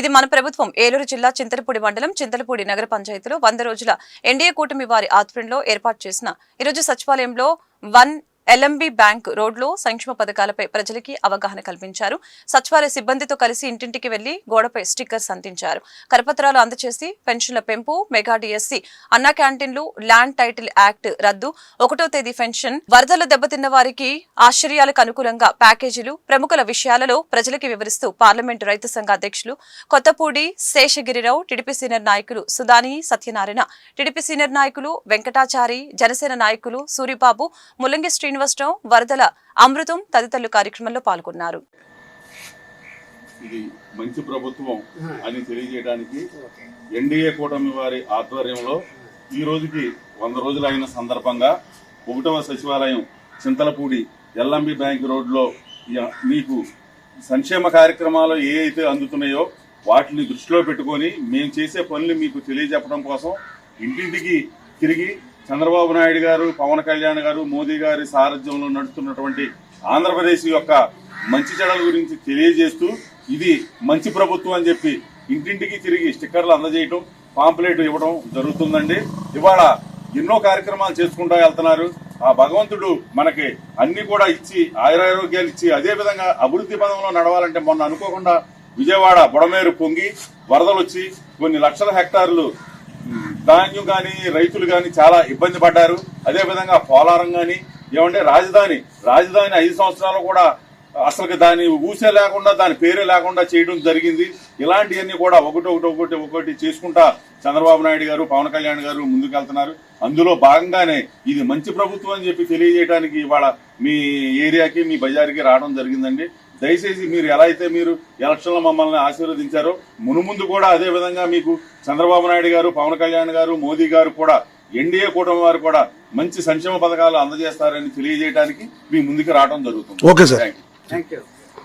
ఇది మన ప్రభుత్వం. ఏలూరు జిల్లా చింతలపూడి మండలం చింతలపూడి నగర పంచాయతీలో వంద రోజుల ఎన్డీఏ కూటమి వారి ఆధ్వర్యంలో ఏర్పాటు చేసిన. ఈరోజు సచివాలయంలో వన్ ఎల్ఎంబి బ్యాంక్ రోడ్లో సంక్షేమ పథకాలపై ప్రజలకి అవగాహన కల్పించారు. సచివాలయ సిబ్బందితో కలిసి ఇంటింటికి వెళ్ళి గోడపై స్టిక్కర్స్ అందించారు కరపత్రాలు అందచేసి పెన్షన్ల పెంపు మెగా డిఎస్సి అన్నా క్యాంటీన్లు ల్యాండ్ టైటిల్ యాక్ట్ రద్దు ఒకటో తేదీ పెన్షన్ వరదలు దెబ్బతిన్న వారికి ఆశ్చర్యాలకు అనుకూలంగా ప్యాకేజీలు ప్రముఖుల విషయాలలో ప్రజలకి వివరిస్తూ పార్లమెంటు రైతు సంఘ అధ్యక్షులు కొత్తపూడి శేషగిరిరావు టీడీపీ సీనియర్ నాయకులు సుదాని సత్యనారాయణ టీడీపీ సీనియర్ నాయకులు వెంకటాచారి జనసేన నాయకులు సూరిబాబు ముల్లంగి శ్రీనివాసరావు వరదల అమృతం తదితరులు కార్యక్రమంలో పాల్గొన్నారు. ఇది మంచి ప్రభుత్వం అని తెలియజేయడానికి ఎన్డీఏ కూటమి వారి ఆధ్వర్యంలో ఈ రోజుకి వంద రోజులు అయిన సందర్భంగా ఒకటవ సచివాలయం చింతలపూడి ఎల్ఎంబి బ్యాంక్ రోడ్లో మీకు సంక్షేమ కార్యక్రమాలు ఏ అయితే అందుతున్నాయో వాటిని దృష్టిలో పెట్టుకొని మేము చేసే పనులు మీకు తెలియజెప్పడం కోసం ఇంటింటికి తిరిగి చంద్రబాబు నాయుడు గారు పవన్ కళ్యాణ్ గారు మోదీ గారి సారథ్యంలో నడుస్తున్నటువంటి ఆంధ్రప్రదేశ్ యొక్క మంచి చెడల గురించి తెలియజేస్తూ ఇది మంచి ప్రభుత్వం అని చెప్పి ఇంటింటికి తిరిగి స్టిక్కర్లు అందజేయటం పాంప్లెట్ ఇవ్వడం జరుగుతుందండి. ఇవాళ ఎన్నో కార్యక్రమాలు చేసుకుంటూ వెళ్తున్నారు. ఆ భగవంతుడు మనకి అన్ని కూడా ఇచ్చి ఆయురారోగ్యాలు ఇచ్చి అదే విధంగా అభివృద్ధి పదంలో నడవాలంటే మొన్న అనుకోకుండా విజయవాడ బుడమేరు పొంగి వరదలు వచ్చి కొన్ని లక్షల హెక్టార్లు ధాన్యం కానీ రైతులు కానీ చాలా ఇబ్బంది పడ్డారు. అదే విధంగా పోలారం కానీ ఏమంటే రాజధాని రాజధాని ఐదు సంవత్సరాలు కూడా అసలు దాని ఊసే లేకుండా దాని పేరే లేకుండా చేయడం జరిగింది. ఇలాంటివన్నీ కూడా ఒకటి ఒకటి ఒకటి ఒకటి చేసుకుంటా చంద్రబాబు నాయుడు గారు పవన్ కళ్యాణ్ గారు ముందుకెళ్తున్నారు. అందులో భాగంగానే ఇది మంచి ప్రభుత్వం అని చెప్పి తెలియజేయడానికి ఇవాళ మీ ఏరియాకి మీ బజార్కి రావడం జరిగిందండి. దయచేసి మీరు ఎలా అయితే మీరు ఎలక్షన్లో మమ్మల్ని ఆశీర్వదించారో మునుముందు కూడా అదే విధంగా మీకు చంద్రబాబు నాయుడు గారు పవన్ కళ్యాణ్ గారు మోదీ గారు కూడా ఎన్డీఏ కూటమి వారు కూడా మంచి సంక్షేమ పథకాలు అందజేస్తారని తెలియజేయడానికి మీ ముందుకు రావడం జరుగుతుంది. Okay sir. Thank you